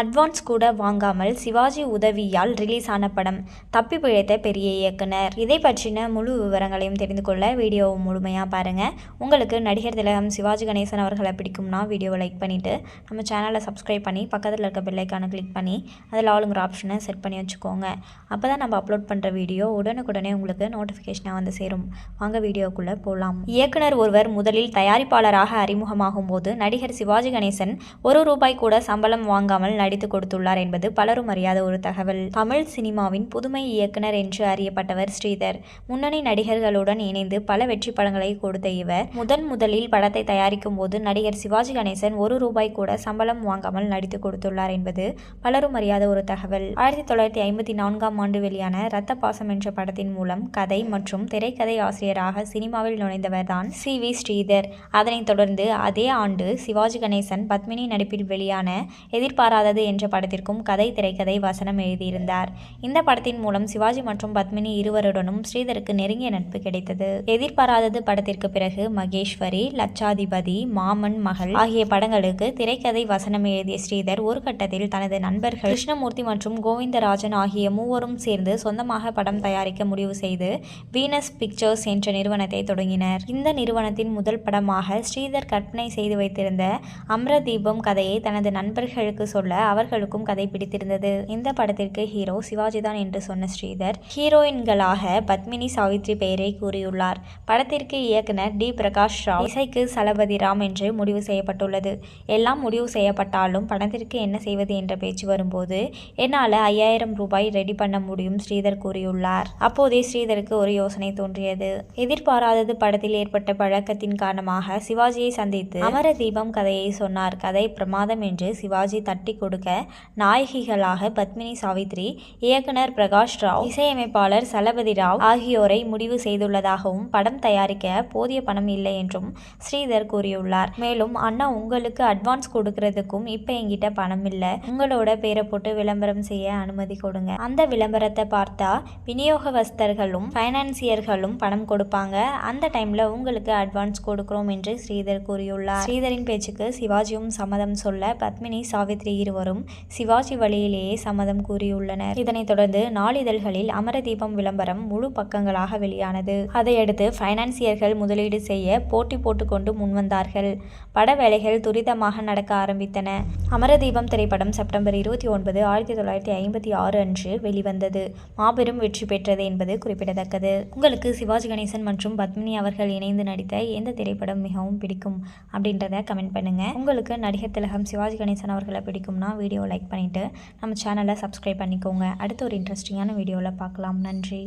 Advance கூட வாங்காமல் சிவாஜி உதவியால் ரிலீஸ் ஆன படம். தப்பி பிழைத்த பெரிய இயக்குனர். இதை பற்றின முழு விவரங்களையும் தெரிந்து கொள்ள வீடியோவை முழுமையாக பாருங்கள் உங்களுக்கு நடிகர் திலகம் சிவாஜி கணேசன் அவர்களை பிடிக்கும்னா வீடியோவை லைக் பண்ணிவிட்டு நம்ம சேனலை சப்ஸ்கிரைப் பண்ணி பக்கத்தில் இருக்க பெல்லைக்கான கிளிக் பண்ணி அதில் ஆளுங்கிற ஆப்ஷனை செட் பண்ணி வச்சுக்கோங்க. அப்போ தான் நம்ம அப்லோட் பண்ணுற வீடியோ உடனுக்குடனே உங்களுக்கு நோட்டிஃபிகேஷனாக வந்து சேரும். வாங்க வீடியோக்குள்ளே போகலாம் இயக்குனர் ஒருவர் முதலில் தயாரிப்பாளராக அறிமுகமாகும் போது நடிகர் சிவாஜி கணேசன் ஒரு ரூபாய் கூட சம்பளம் வாங்காமல் நடித்து கொடுத்துள்ளார் என்பது பலரும் அறியாத ஒரு தகவல். தமிழ் சினிமாவின் புதுமை இயக்குனர் என்று அறியப்பட்டவர் ஸ்ரீதர். முன்னணி நடிகர்களுடன் இணைந்து பல வெற்றி படங்களை கொடுத்த இவர். முதன் முதலில் படத்தை தயாரிக்கும் போது நடிகர் சிவாஜி கணேசன் ஒரு ரூபாய் கூட சம்பளம் வாங்காமல் நடித்து கொடுத்துள்ளார் என்பது பலரும் அறியாத ஒரு தகவல். ஆயிரத்தி தொள்ளாயிரத்தி ஐம்பத்தி நான்காம் ஆண்டு வெளியான ரத்த பாசம் என்ற படத்தின் மூலம் கதை மற்றும் திரைக்கதை ஆசிரியராக சினிமாவில் நுழைந்தவர் தான் சி. வி. ஸ்ரீதர். அதனைத் தொடர்ந்து அதே ஆண்டு சிவாஜி கணேசன் பத்மினி நடிப்பில் வெளியான எதிர்பாராத எதிர்பாராதது என்ற படத்திற்கும் கதை திரைக்கதை வசனம் எழுதியிருந்தார். இந்த படத்தின் மூலம் சிவாஜி மற்றும் பத்மினி இருவருடனும் ஸ்ரீதருக்கு நெருங்கிய நட்பு கிடைத்தது. எதிர்பாராதது படத்திற்கு பிறகு மகேஸ்வரி லட்சாதிபதி மாமன் மகள் ஆகிய படங்களுக்கு திரைக்கதை வசனம் எழுதிய ஸ்ரீதர் ஒரு கட்டத்தில் தனது நண்பர்கள் கிருஷ்ணமூர்த்தி மற்றும் கோவிந்தராஜன் ஆகிய மூவரும் சேர்ந்து சொந்தமாக படம் தயாரிக்க முடிவு செய்து வீனஸ் பிக்சர்ஸ் என்ற நிறுவனத்தை தொடங்கினர். இந்த நிறுவனத்தின் முதல் படமாக ஸ்ரீதர் கற்பனை செய்து வைத்திருந்த அம்ரதீபம் கதையை தனது நண்பர்களுக்கு சொல்ல அவர்களுக்கும் கதை பிடித்திருந்தது. இந்த படத்திற்கு ஹீரோ சிவாஜிதான் என்று சொன்ன ஸ்ரீதர் ஹீரோயின்களாக பத்மினி சாவித்ரி பெயரை கூறியுள்ளார். படத்திற்கு இயக்குனர் டி. பிரகாஷ் ராவ் இசைக்கு சலபதி ராம் என்று முடிவு செய்யப்பட்டுள்ளது. எல்லாம் முடிவு செய்யப்பட்டாலும் படத்திற்கு என்ன செய்வது என்ற பேச்சு வரும்போது என்னால் ஐயாயிரம் ரூபாய் ரெடி பண்ண முடியும் ஸ்ரீதர் கூறியுள்ளார். அப்போதே ஸ்ரீதருக்கு ஒரு யோசனை தோன்றியது. எதிர்பாராதது படத்தில் ஏற்பட்ட பழக்கத்தின் காரணமாக சிவாஜியை சந்தித்து அமர தீபம் கதையை சொன்னார். கதை பிரமாதம் என்று சிவாஜி தட்டி கொடு கொடுக்க நாயகிகளாக பத்மினி சாவித்ரி இயக்குனர் பிரகாஷ் ராவ் இசையமைப்பாளர் சலபதி ராவ் ஆகியோரை முடிவு செய்துள்ளதாகவும் படம் தயாரிக்க போதிய பணம் இல்லை என்றும் ஸ்ரீதர் கூறியுள்ளார். மேலும் அண்ணா உங்களுக்கு அட்வான்ஸ் கொடுக்கறதுக்கும் இப்ப என்கிட்ட பணம் இல்லை. உங்களோட பேரை போட்டு விளம்பரம் செய்ய அனுமதி கொடுங்க. அந்த விளம்பரத்தை பார்த்தா விநியோகஸ்தர்களும் பைனான்சியர்களும் பணம் கொடுப்பாங்க. அந்த டைம்ல உங்களுக்கு அட்வான்ஸ் கொடுக்கிறோம் என்று ஸ்ரீதர் கூறியுள்ளார். ஸ்ரீதரின் பேச்சுக்கு சிவாஜியும் சம்மதம் சொல்ல பத்மினி சாவித்ரி இருவரும் சிவாஜி வழியிலேயே சம்மதம் கூறியுள்ளனர். இதனைத் தொடர்ந்து நாளிதழ்களில் அமரதீபம் விளம்பரம் முழு பக்கங்களாக வெளியானது. அதையடுத்து பைனான்சியர்கள் முதலீடு செய்ய போட்டி போட்டுக்கொண்டு முன்வந்தார்கள். பட வேலைகள் துரிதமாக நடக்க ஆரம்பித்தன. அமரதீபம் திரைப்படம் செப்டம்பர் இருபத்தி ஒன்பது ஆயிரத்தி தொள்ளாயிரத்தி ஐம்பத்தி ஆறு அன்று வெளிவந்தது. மாபெரும் வெற்றி பெற்றது என்பது குறிப்பிடத்தக்கது. உங்களுக்கு சிவாஜி கணேசன் மற்றும் பத்மினி அவர்கள் இணைந்து நடித்த எந்த திரைப்படம் மிகவும் பிடிக்கும் அப்படின்றத கமெண்ட் பண்ணுங்க. உங்களுக்கு நடிகர் திலகம் சிவாஜி கணேசன் அவர்களை பிடிக்கும்னா வீடியோ லைக் பண்ணிவிட்டு நம்ம சேனலை சப்ஸ்கிரைப் பண்ணிக்கோங்க. அடுத்த ஒரு இன்ட்ரெஸ்டிங்கான வீடியோவில் பார்க்கலாம். நன்றி.